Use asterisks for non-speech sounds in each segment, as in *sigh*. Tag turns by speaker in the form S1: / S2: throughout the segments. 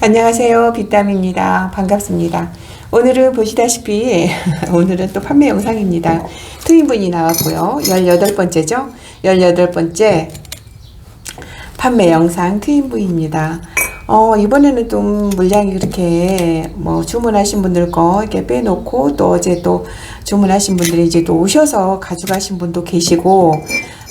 S1: 안녕하세요. 비땀입니다. 반갑습니다. 오늘은 보시다시피 *laughs* 오늘은 또 판매 영상입니다. 트윈분이 나왔고요. 18번째죠? 18번째 판매 영상 트윈분입니다. 어, 이번에는 좀 물량이 그렇게 뭐 주문하신 분들 거 이렇게 빼놓고 또 어제 또 주문하신 분들이 이제 또 오셔서 가져가신 분도 계시고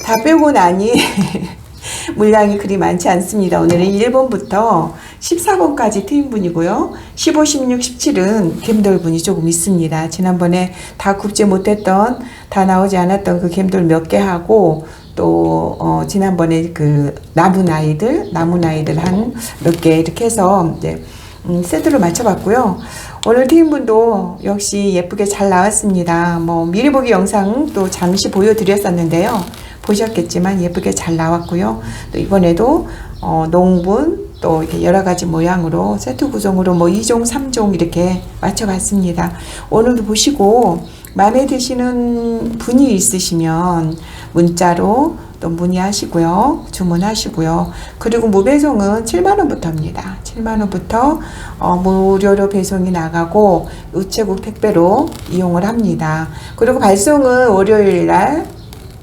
S1: 다 빼고 나니 *laughs* 물량이 그리 많지 않습니다. 오늘은 1번부터 14번까지 트윈분이고요. 15, 16, 17은 갬돌분이 조금 있습니다. 지난번에 다 굽지 못했던, 다 나오지 않았던 그 갬돌 몇 개 하고, 또, 어, 지난번에 그 나무 나이들, 나무 나이들 한 몇 개 이렇게 해서 이제, 음, 세트로 맞춰봤고요. 오늘 트윈분도 역시 예쁘게 잘 나왔습니다. 뭐, 미리 보기 영상 또 잠시 보여드렸었는데요. 보셨겠지만 예쁘게 잘 나왔고요. 또 이번에도 어, 농분 또 이렇게 여러 가지 모양으로 세트 구성으로 뭐 2종, 3종 이렇게 맞춰봤습니다. 오늘도 보시고 마음에 드시는 분이 있으시면 문자로 또 문의하시고요. 주문하시고요. 그리고 무배송은 7만원부터입니다. 7만원부터 어, 무료로 배송이 나가고 우체국 택배로 이용을 합니다. 그리고 발송은 월요일 날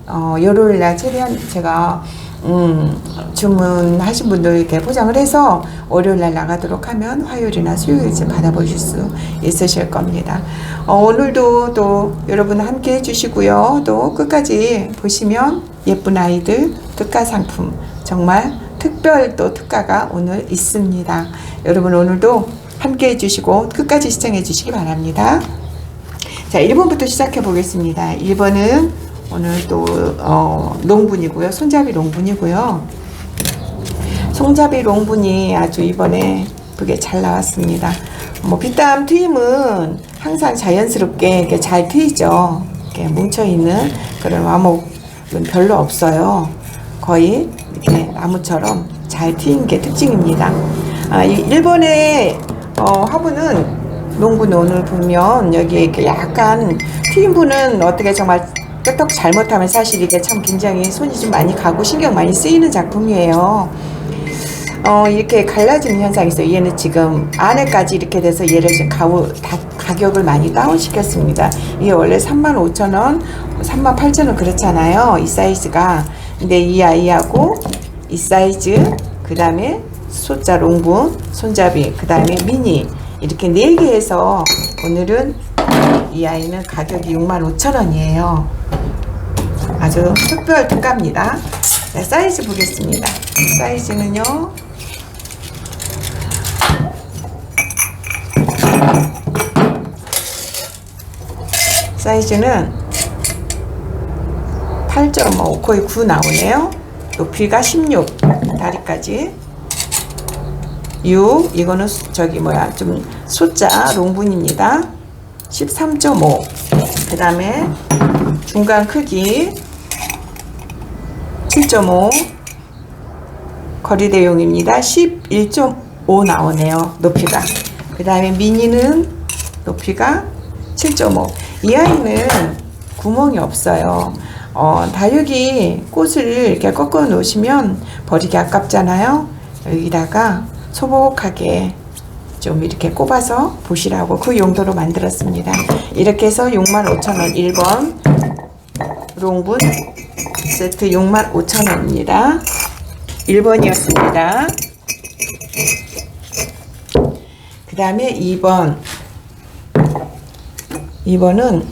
S1: 어, 월요일 날 최대한 제가 음, 주문하신 분들 이렇게 포장을 해서 월요일 날 나가도록 하면 화요일이나 수요일쯤 받아보실 수 있으실 겁니다. 어, 오늘도 또 여러분 함께 해주시고요. 또 끝까지 보시면 예쁜 아이들 특가 상품 정말 특별 또 특가가 오늘 있습니다. 여러분 오늘도 함께 해주시고 끝까지 시청해 주시기 바랍니다. 자, 1번부터 시작해 보겠습니다. 1번은 오늘 또 어, 농분이고요. 손잡이 농분이고요. 손잡이 농분이 아주 이번에 그게 잘 나왔습니다. 뭐 비땀 트임은 항상 자연스럽게 이렇게 잘 트이죠. 이렇게 뭉쳐 있는 그런 와목은 별로 없어요. 거의 이렇게 나무처럼 잘 트인 게 특징입니다. 아, 이 일본의 어, 화분은 농분 오늘 보면 여기 이렇게 약간 트임분은 어떻게 정말 끄떡 잘못하면 사실 이게 참 굉장히 손이 좀 많이 가고 신경 많이 쓰이는 작품이에요. 어, 이렇게 갈라지는 현상이 있어요. 얘는 지금 안에까지 이렇게 돼서 얘를 지금 가우, 다, 가격을 많이 다운시켰습니다. 이게 원래 35,000원, 38,000원 그렇잖아요. 이 사이즈가. 근데 이 아이하고 이 사이즈, 그 다음에 소자 롱분, 손잡이, 그 다음에 미니. 이렇게 네 개에서 오늘은 이 아이는 가격이 65,000원이에요. 아주 특별 특가입니다. 자, 사이즈 보겠습니다. 사이즈는요. 사이즈는 8.5 거의 9 나오네요. 높이가 16 다리까지 6 이거는 저기 뭐야 좀 숫자 롱분입니다. 13.5. 그 다음에 중간 크기 7.5. 거리 대용입니다. 11.5 나오네요. 높이가. 그 다음에 미니는 높이가 7.5. 이 아이는 구멍이 없어요. 어, 다육이 꽃을 이렇게 꺾어 놓으시면 버리기 아깝잖아요. 여기다가 소복하게 좀 이렇게 꼽아서 보시라고 그 용도로 만들었습니다. 이렇게 해서 65,000원 1번 롱분 세트 65,000원입니다. 1번이었습니다. 그 다음에 2번 2번은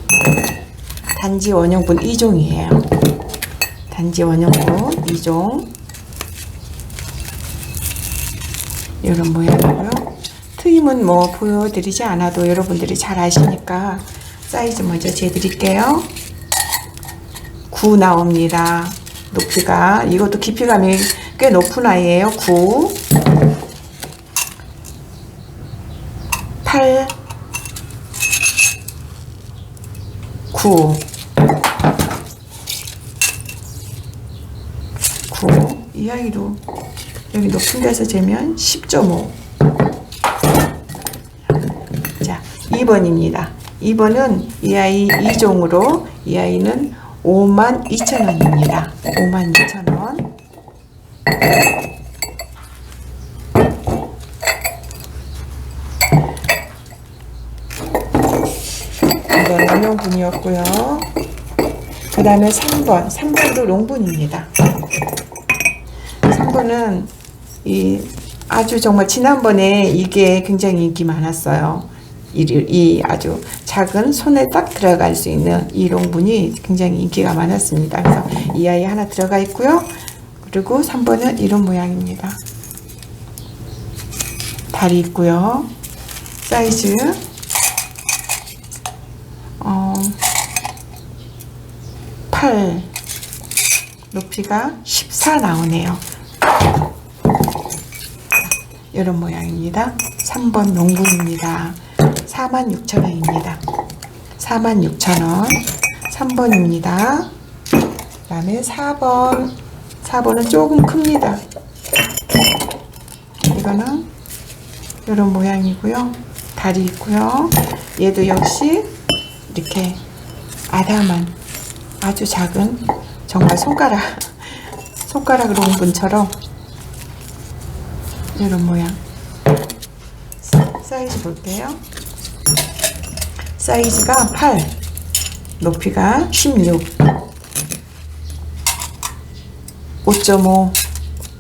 S1: 단지 원형분 2종이에요. 단지 원형분 2종 이런 모양이고요. 트임은 뭐 보여드리지 않아도 여러분들이 잘 아시니까 사이즈 먼저 재드릴게요. 9 나옵니다. 높이가 이것도 깊이감이 꽤 높은 아이예요. 9 8 9 9 이 아이도 여기 높은 데서 재면 10.5 자, 2번입니다. 2번은 이 아이 2종으로 이 아이는 52,000원입니다. 52,000원. 이건 남용분이었고요. 그 다음에 3번. 3번도 롱분입니다. 3번은 이 아주 정말 지난번에 이게 굉장히 인기 많았어요. 이, 이 아주 작은 손에 딱 들어갈 수 있는 이 롱분이 굉장히 인기가 많았습니다. 그래서 이 아이 하나 들어가 있고요. 그리고 3번은 이런 모양입니다. 다리 있고요. 사이즈 어, 8 높이가 14 나오네요. 이런 모양입니다. 3번 농구입니다. 46,000원입니다. 46,000원. 3번입니다. 그 다음에 4번. 4번은 조금 큽니다. 이거는 이런 모양이고요. 다리 있고요. 얘도 역시 이렇게 아담한 아주 작은 정말 손가락 *laughs* 손가락 롱분처럼 이런 모양 사이즈 볼게요 사이즈가 8 높이가 16 5.5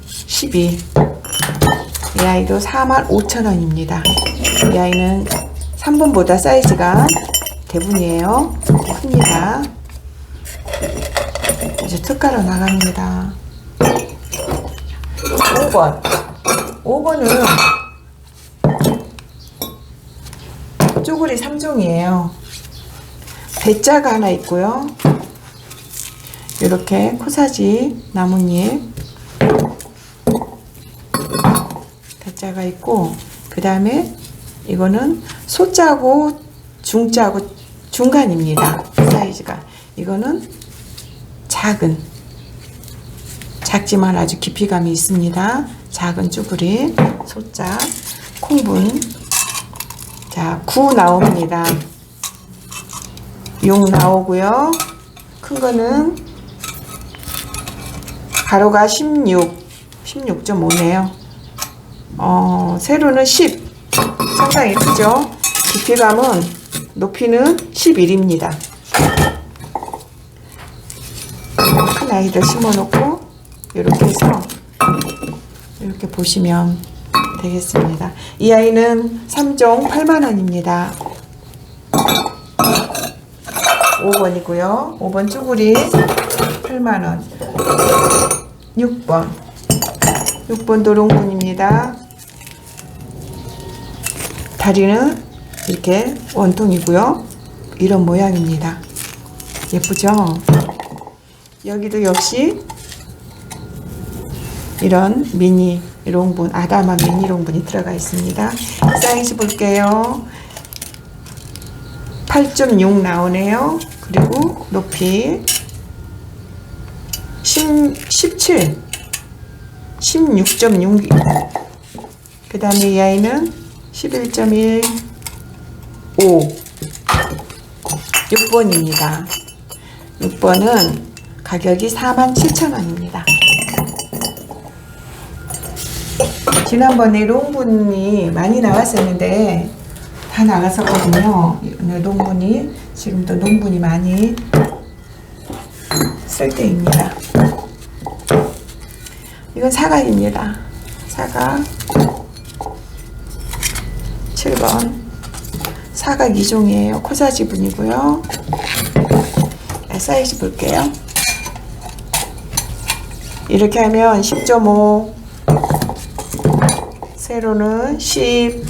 S1: 12 이. 아이도 45,000원입니다. 이 아이는 3번보다 사이즈가 대분이에요. 큽니다. 이제 특가로 나갑니다. 5번. 5번은 쪼그리 3종이에요. 배자가 하나 있고요. 이렇게 코사지 나뭇잎 배자가 있고 그 다음에 이거는 소자고 중자고 중간입니다. 사이즈가 이거는 작은 작지만 아주 깊이감이 있습니다. 작은 쭈그리 소자 콩분 자, 9 나옵니다. 6 나오고요. 큰 거는 가로가 16, 16.5네요. 어, 세로는 10. 상당히 크죠? 깊이감은 높이는 11입니다. 큰 아이들 심어놓고 이렇게 해서 이렇게 보시면 되겠습니다. 이 아이는 3종 8만원입니다. 5번이고요. 5번 쭈구리 8만원. 6번. 6번 도롱군입니다. 다리는 이렇게 원통이고요. 이런 모양입니다. 예쁘죠? 여기도 역시 이런 미니 롱분, 아담한 미니 롱분이 들어가 있습니다. 사이즈 볼게요. 8.6 나오네요. 그리고 높이 10, 17, 16.6. 그 다음에 이 아이는 11.1, 5. 6번입니다. 6번은 가격이 47,000원입니다. 지난번에 롱분이 많이 나왔었는데 다 나갔었거든요. 농분이 지금도 농분이 많이 쓸 때입니다. 이건 사각입니다. 사각 7번 사각 2종이에요. 코사 지 분이고요. 네, 사이즈 볼게요. 이렇게 하면 10.5 세로는 10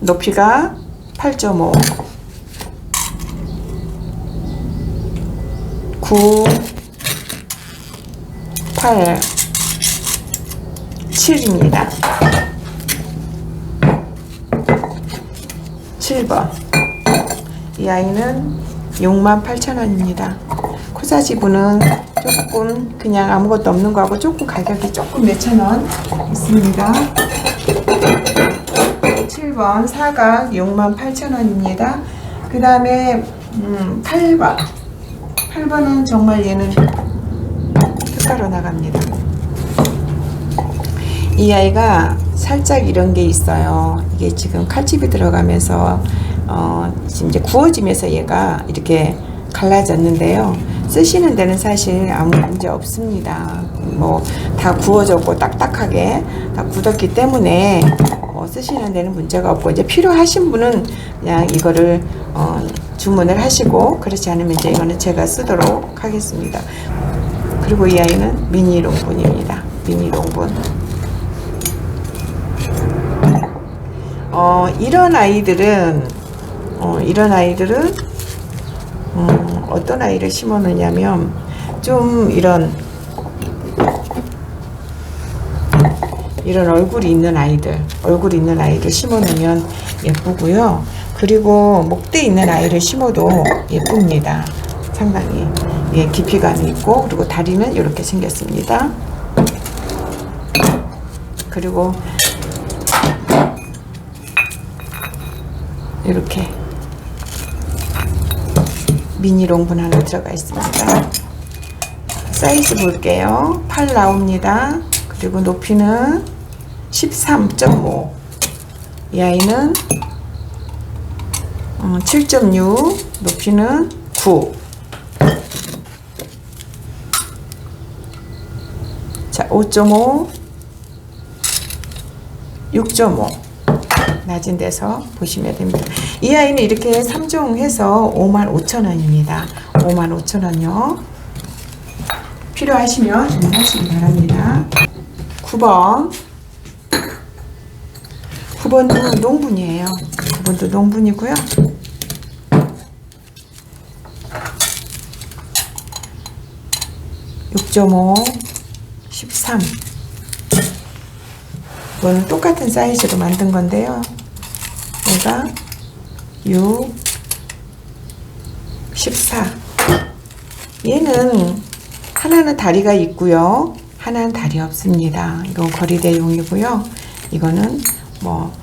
S1: 높이가 8.5 9 8 7입니다. 7번 이 아이는 68,000원입니다. 코사지분은 조금 그냥 아무것도 없는 거하고 조금 가격이 조금 몇천 원 있습니다. 7번 사각 68,000원입니다. 그 다음에 음, 8번 8번은 정말 얘는 특가로 나갑니다. 이 아이가 살짝 이런 게 있어요. 이게 지금 칼집이 들어가면서 어, 지금 이제 구워지면서 얘가 이렇게 갈라졌는데요. 쓰시는 데는 사실 아무 문제 없습니다. 뭐 다 구워졌고 딱딱하게 다 굳었기 때문에 어, 쓰시는 데는 문제가 없고 이제 필요하신 분은 그냥 이거를 어, 주문을 하시고 그렇지 않으면 이제 이거는 제가 쓰도록 하겠습니다. 그리고 이 아이는 미니 롱분입니다. 미니 롱분. 어, 이런 아이들은 어, 이런 아이들은 음, 어떤 아이를 심어 놓냐면 좀 이런 이런 얼굴이 있는 아이들 얼굴 있는 아이를 심어 놓으면 예쁘고요. 그리고 목대 있는 아이를 심어도 예쁩니다. 상당히 예, 깊이감이 있고 그리고 다리는 이렇게 생겼습니다. 그리고 이렇게 미니 롱분 하나 들어가 있습니다. 사이즈 볼게요. 8 나옵니다. 그리고 높이는 13.5. 이 아이는 7.6. 높이는 9. 자, 5.5. 6.5. 낮은 데서 보시면 됩니다. 이 아이는 이렇게 3종 해서 55,000원입니다. 55,000원요. 필요하시면 주문하시기 바랍니다. 9번. 9번도 농분이에요. 9번도 농분이고요. (6.5) (13) 이거는 똑같은 사이즈로 만든 건데요. 얘가 6, 14. 얘는 하나는 다리가 있고요. 하나는 다리 없습니다. 이건 거리대용이고요. 이거는 뭐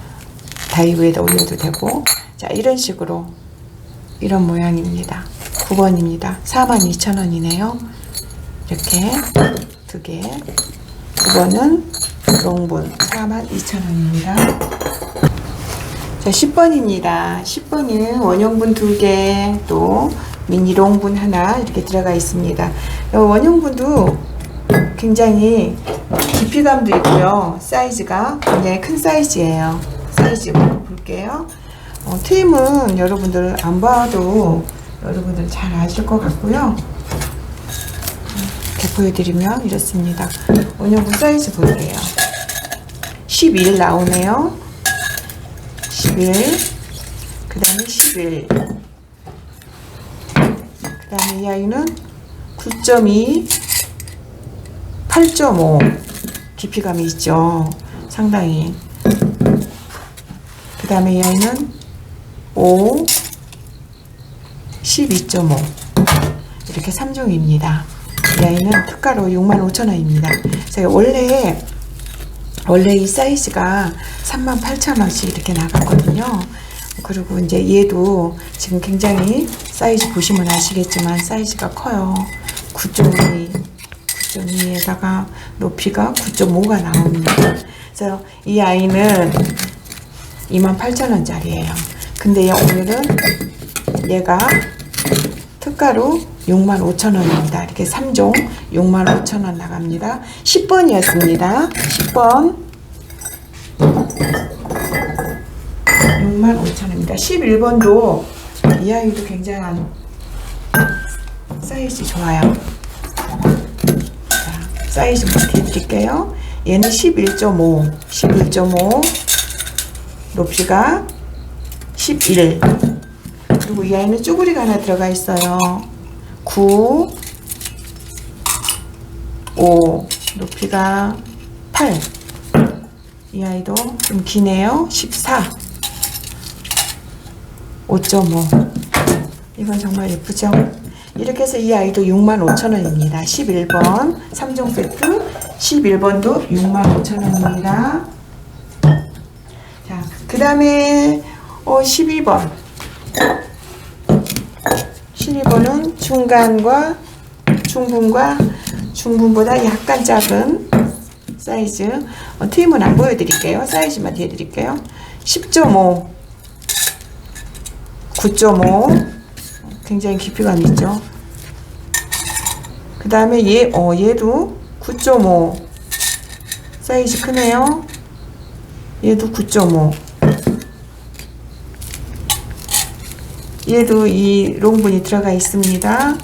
S1: 다이 위에다 올려도 되고 자 이런 식으로 이런 모양입니다. 9번입니다. 42,000원이네요. 이렇게 두 개. 9번은 롱분 42,000원입니다. 자, 10번입니다. 10번은 원형분 두 개, 또 미니 롱분 하나 이렇게 들어가 있습니다. 이 원형분도 굉장히 깊이감도 있고요. 사이즈가 굉장히 큰 사이즈예요. 사이즈 볼게요. 어, 트임은 여러분들 안 봐도 여러분들 잘 아실 것 같고요. 이렇게 보여드리면 이렇습니다. 원형분 사이즈 볼게요. 11 나오네요. 11. 그 다음에 11. 그 다음에 이 아이는 9.2, 8.5. 깊이감이 있죠. 상당히. 그 다음에 이 아이는 5, 12.5. 이렇게 3종입니다. 이 아이는 특가로 65,000원입니다. 제가 원래 원래 이 사이즈가 38,000원씩 이렇게 나갔거든요. 그리고 이제 얘도 지금 굉장히 사이즈 보시면 아시겠지만 사이즈가 커요. 9.2, 9.2에다가 높이가 9.5가 나옵니다. 그래서 이 아이는 28,000원짜리예요. 근데 오늘은 얘가 특가로 65,000원입니다. 이렇게 3종 65,000원 나갑니다. 10번이었습니다. 10번 65,000원입니다. 11번도 이 아이도 굉장한 사이즈 좋아요. 자, 사이즈 이렇게 해드릴게요. 얘는 11.5, 11.5, 높이가 11. 그리고 이 아이는 쭈구리가 하나 들어가 있어요. 9, 5, 높이가 8. 이 아이도 좀 기네요. 14, 5.5. 이건 정말 예쁘죠? 이렇게 해서 이 아이도 65,000원입니다. 11번 3종 세트 11번도 65,000원입니다. 자, 그 다음에 어, 12번 12번은 중간과 중분과 중분보다 약간 작은 사이즈 어, 트임은 안 보여드릴게요. 사이즈만 해드릴게요. 10.5 9.5 굉장히 깊이감 있죠. 그 다음에 얘, 어, 얘도 9.5 사이즈 크네요. 얘도 9.5 얘도 이 롱분이 들어가 있습니다.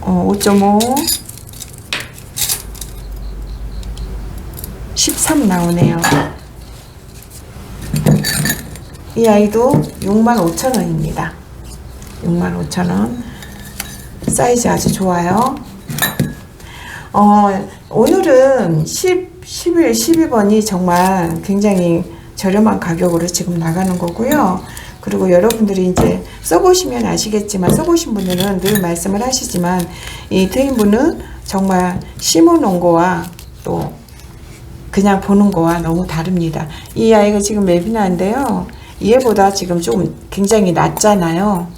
S1: 어, 5.5 13 나오네요. 이 아이도 65,000원입니다. 65,000원. 사이즈 아주 좋아요. 어, 오늘은 10, 11, 12번이 정말 굉장히 저렴한 가격으로 지금 나가는 거고요. 그리고 여러분들이 이제 써보시면 아시겠지만 써보신 분들은 늘 말씀을 하시지만 이 트윈분은 정말 심어놓은 거와 또 그냥 보는 거와 너무 다릅니다. 이 아이가 지금 멜비나인데요. 얘보다 지금 좀 굉장히 낮잖아요.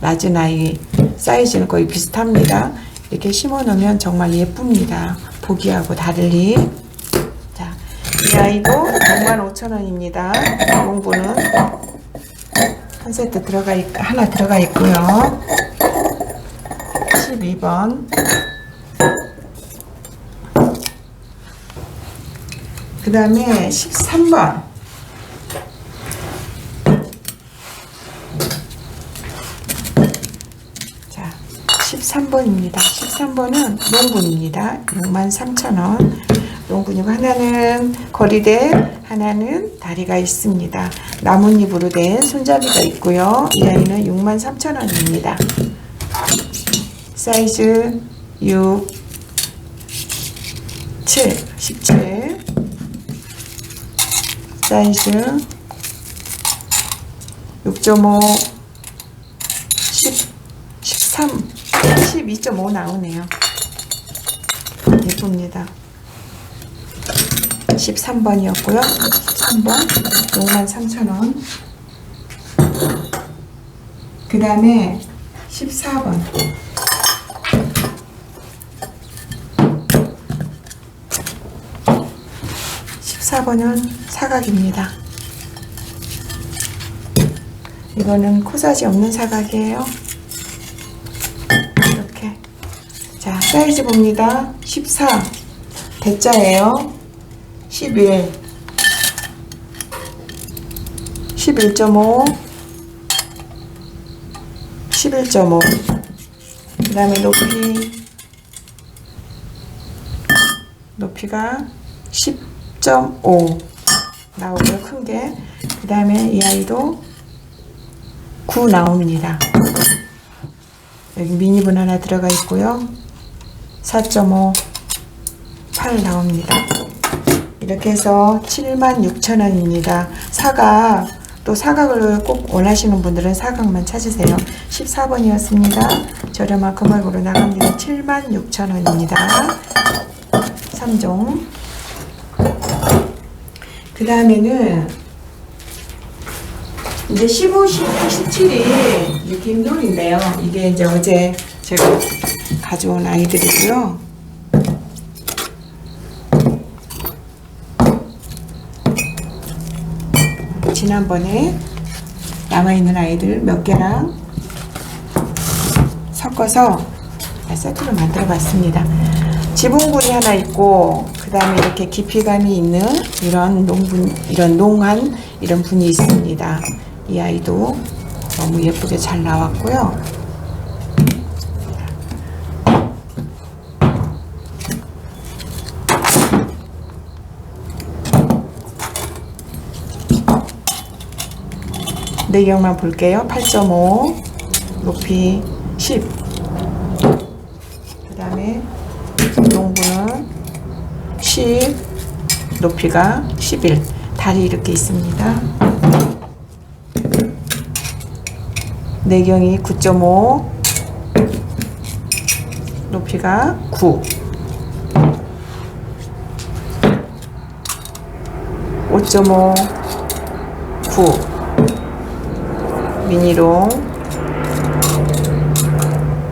S1: 낮은 아이 사이즈는 거의 비슷합니다. 이렇게 심어 놓으면 정말 예쁩니다. 보기하고 달리. 자, 이 아이도 65,000원입니다. 공부는 한 세트 들어가 있, 하나 들어가 있고요. 12번. 그 다음에 13번. 자, 13번입니다. 13번은 농군입니다. 63,000원. 농군이고 하나는 거리대, 하나는 다리가 있습니다. 나뭇잎으로 된 손잡이가 있고요. 이 아이는 63,000원입니다. 사이즈 6, 7, 17. 사이즈 6.5, 10, 13, 12.5 나오네요. 예쁩니다. 13번이었고요. 13번 63,000원. 그 다음에 14번. (14번은) 사각입니다 이거는 코사지 없는 사각이에요 이렇게 자 사이즈 봅니다 14 대자예요 11 11.5 11.5그 다음에 높이. 높이가 10.5 나오고요 큰게. 그 다음에 이 아이도 9 나옵니다. 여기 미니분 하나 들어가 있고요. 4.5 8 나옵니다 이렇게 해서 76,000원입니다. 사각 또 사각을 꼭 원하시는 분들은 사각만 찾으세요. 14번이었습니다. 저렴한 금액으로 나갑니다. 76,000원입니다. 3종 그 다음에는 이제 15, 16, 17이 이렇게 힘돌인데요. 이게 이제 어제 제가 가져온 아이들이고요. 지난번에 남아있는 아이들 몇 개랑 섞어서 세트로 만들어 봤습니다. 지붕굴이 하나 있고 그 다음에 이렇게 깊이감이 있는 이런 농분 이런 농한 이런 분이 있습니다. 이 아이도 너무 예쁘게 잘 나왔고요. 내경만 볼게요. 8.5 높이 10. 그 다음에 농구는 10 높이가 11 다리 이렇게 있습니다. 내경이 9.5 높이가 9 5.5 9 미니롱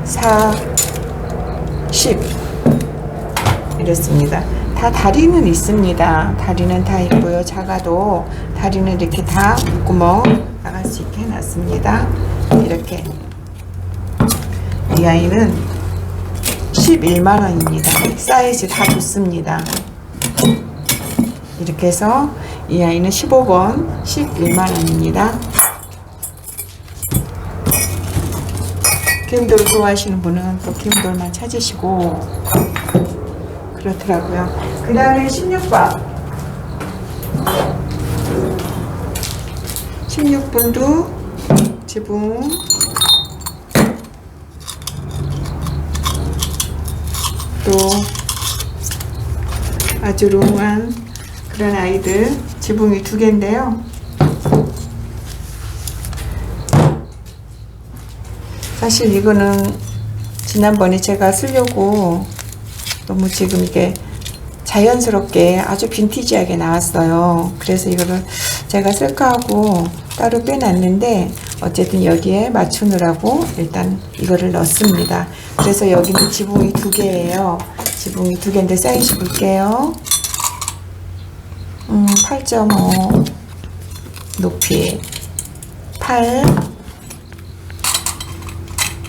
S1: 4 10 이렇습니다. 다 다리는 있습니다. 다리는 다 있고요. 작아도 다리는 이렇게 다 구멍 나갈 수 있게 해놨습니다. 이렇게 이 아이는 11만 원입니다. 사이즈 다 좋습니다. 이렇게 해서 이 아이는 15번 11만 원입니다. 김돌 좋아하시는 분은 또 김돌만 찾으시고 그렇더라고요. 그 다음에 16번 16분도 지붕 또 아주 롱한 그런 아이들 지붕이 두 개인데요. 사실 이거는 지난번에 제가 쓰려고 너무 지금 이게 자연스럽게 아주 빈티지하게 나왔어요. 그래서 이거를 제가 쓸까 하고 따로 빼놨는데 어쨌든 여기에 맞추느라고 일단 이거를 넣습니다. 그래서 여기는 지붕이 두 개예요. 지붕이 두 개인데 사이즈 볼게요. 음, 8.5 높이 8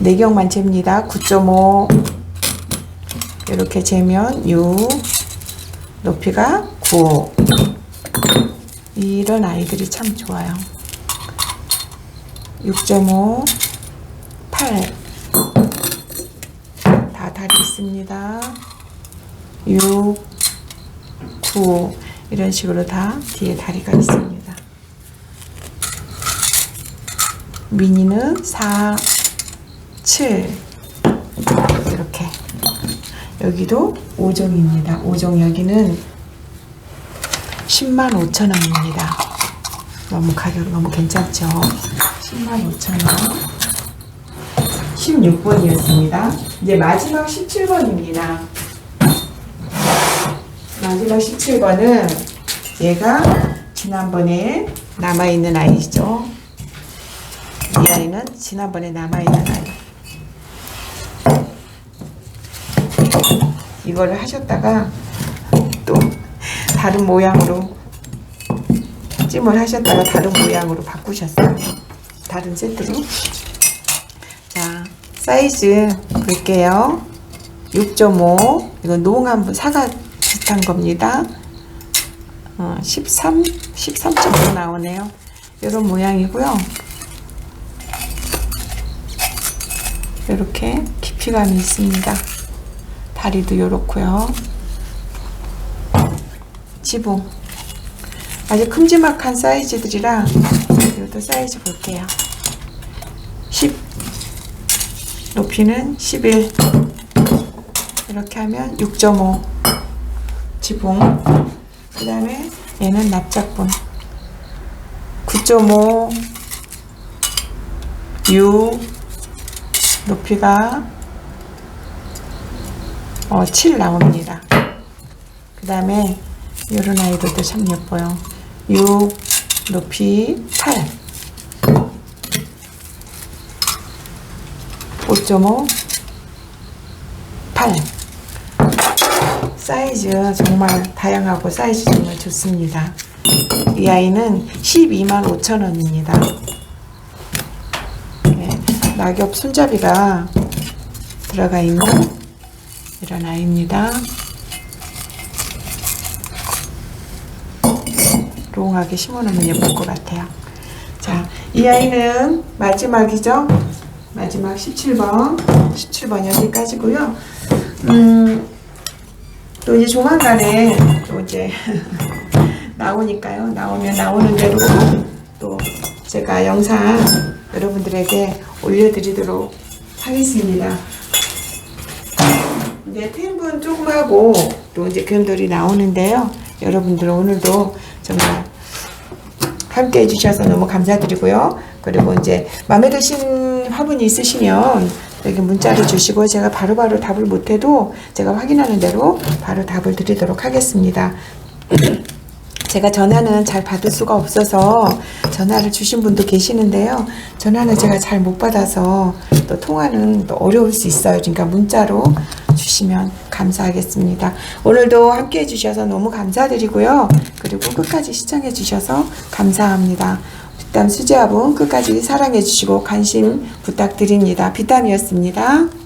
S1: 내경만 잽니다. 9.5 이렇게 재면 6 높이가 9 이런 아이들이 참 좋아요. 6.5 8 다 다리 있습니다. 6 9 이런 식으로 다 뒤에 다리가 있습니다. 미니는 4 7 이렇게 여기도 5종입니다. 5종 여기는 10만 5천 원입니다. 너무 가격 너무 괜찮죠? 10만 5천 원. 16번이었습니다. 이제 마지막 17번입니다. 마지막 17번은 얘가 지난번에 남아있는 아이죠. 이 아이는 지난번에 남아있는 아이. 이거를 하셨다가 또 다른 모양으로 찜을 하셨다가 다른 모양으로 바꾸셨어요. 다른 세트로. 자, 사이즈 볼게요. 6.5. 이건 농한 사과 비슷한 겁니다. 어, 13, 13.5 나오네요. 이런 모양이고요. 이렇게 깊이감이 있습니다. 다리도 요렇고요. 지붕. 아주 큼지막한 사이즈들이라 이것도 사이즈 볼게요. 10 높이는 11 이렇게 하면 6.5 지붕. 그 다음에 얘는 납작분. 9.5 6 높이가 어, 7 나옵니다. 그 다음에 이런 아이들도 참 예뻐요. 6 높이 8 5.5 8 사이즈 정말 다양하고 사이즈 정말 좋습니다. 이 아이는 12만 5천 원입니다. 네, 낙엽 손잡이가 들어가 있는 이런 아이입니다. 롱하게 심어놓으면 예쁠 것 같아요. 자, 이 아이는 마지막이죠. 마지막 17번. 17번 여기까지고요. 음, 또 이제 조만간에 또 이제 *laughs* 나오니까요. 나오면 나오는 대로 또 제가 영상 여러분들에게 올려드리도록 하겠습니다. 이제 팬분 조금 하고 또 이제 금돌이 나오는데요. 여러분들 오늘도 정말 함께 해주셔서 너무 감사드리고요. 그리고 이제 마음에 드신 화분이 있으시면 여기 문자를 주시고 제가 바로바로 답을 못해도 제가 확인하는 대로 바로 답을 드리도록 하겠습니다. 제가 전화는 잘 받을 수가 없어서 전화를 주신 분도 계시는데요. 전화는 제가 잘 못 받아서 또 통화는 또 어려울 수 있어요. 그러니까 문자로 주시면 감사하겠습니다. 오늘도 함께 해주셔서 너무 감사드리고요. 그 그리고 끝까지 시청해 주셔서 감사합니다. 뒷담 수제화분 끝까지 사랑해 주시고 관심 부탁드립니다. 비담이었습니다.